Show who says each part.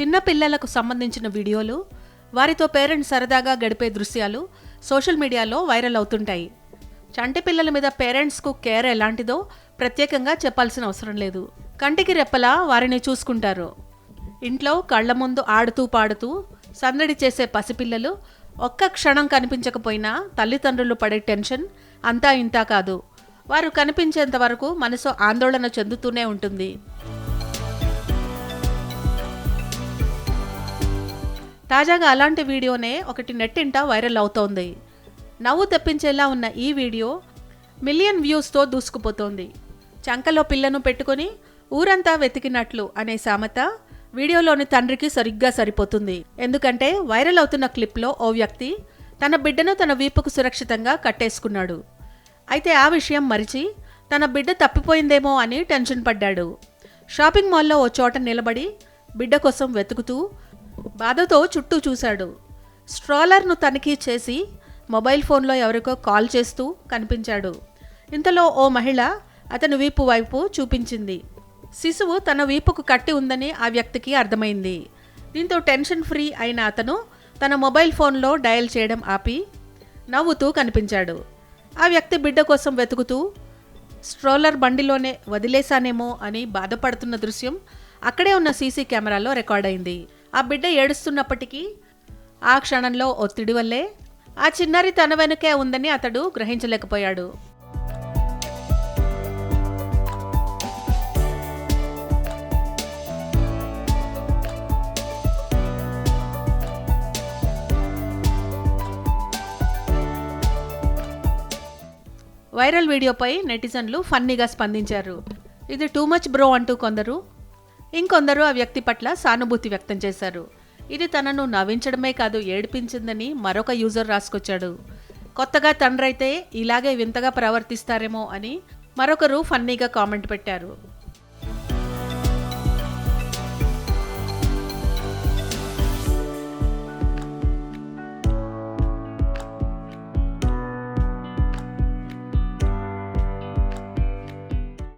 Speaker 1: చిన్న పిల్లలకు సంబంధించిన వీడియోలు వారితో పేరెంట్స్ సరదాగా గడిపే దృశ్యాలు సోషల్ మీడియాలో వైరల్ అవుతుంటాయి. చంటి పిల్లల మీద పేరెంట్స్కు కేర్ ఎలాంటిదో ప్రత్యేకంగా చెప్పాల్సిన అవసరం లేదు. కంటికి రెప్పలా వారిని చూసుకుంటారు. ఇంట్లో కళ్ళ ముందు ఆడుతూ పాడుతూ సందడి చేసే పసిపిల్లలు ఒక్క క్షణం కనిపించకపోయినా తల్లిదండ్రులు పడే టెన్షన్ అంతా ఇంతా కాదు. వారు కనిపించేంత వరకు మనసు ఆందోళన చెందుతూనే ఉంటుంది. తాజాగా అలాంటి వీడియోనే ఒకటి నెట్టింట వైరల్ అవుతోంది. నవ్వు తెప్పించేలా ఉన్న ఈ వీడియో మిలియన్ వ్యూస్తో దూసుకుపోతోంది. చంకలో పిల్లను పెట్టుకొని ఊరంతా వెతికినట్లు అనే సామెత వీడియోలోని తండ్రికి సరిగ్గా సరిపోతుంది. ఎందుకంటే వైరల్ అవుతున్న క్లిప్లో ఓ వ్యక్తి తన బిడ్డను తన వీపుకు సురక్షితంగా కట్టేసుకున్నాడు. అయితే ఆ విషయం మరిచి తన బిడ్డ తప్పిపోయిందేమో అని టెన్షన్ పడ్డాడు. షాపింగ్ మాల్లో ఓ చోట నిలబడి బిడ్డ కోసం వెతుకుతూ బాధతో చుట్టూ చూశాడు. స్ట్రాలర్ను తనిఖీ చేసి మొబైల్ ఫోన్లో ఎవరికో కాల్ చేస్తూ కనిపించాడు. ఇంతలో ఓ మహిళ అతని వీపు వైపు చూపించింది. శిశువు తన వీపుకు కట్టి ఉందని ఆ వ్యక్తికి అర్థమైంది. దీంతో టెన్షన్ ఫ్రీ అయిన అతను తన మొబైల్ ఫోన్లో డయల్ చేయడం ఆపి నవ్వుతూ కనిపించాడు. ఆ వ్యక్తి బిడ్డ కోసం వెతుకుతూ స్ట్రోలర్ బండిలోనే వదిలేశానేమో అని బాధపడుతున్న దృశ్యం అక్కడే ఉన్న సీసీ కెమెరాలో రికార్డ్ అయింది ఆ బిడ్డ ఏడుస్తున్నప్పటికీ ఆ క్షణంలో ఒత్తిడి వల్లే ఆ చిన్నారి తన వెనుకే ఉందని అతడు గ్రహించలేకపోయాడు. వైరల్ వీడియోపై నెటిజన్లు ఫన్నీగా స్పందించారు. ఇది టూ మచ్ బ్రో అంటూ కొందరు ఇంకొందరు ఆ వ్యక్తి పట్ల సానుభూతి వ్యక్తం చేశారు. ఇది తనను నవ్వించడమే కాదు ఏడిపించిందని మరొక యూజర్ రాసుకొచ్చాడు. కొత్తగా తండ్రైతే ఇలాగే వింతగా ప్రవర్తిస్తారేమో అని మరొకరు ఫన్నీగా కామెంట్ పెట్టారు.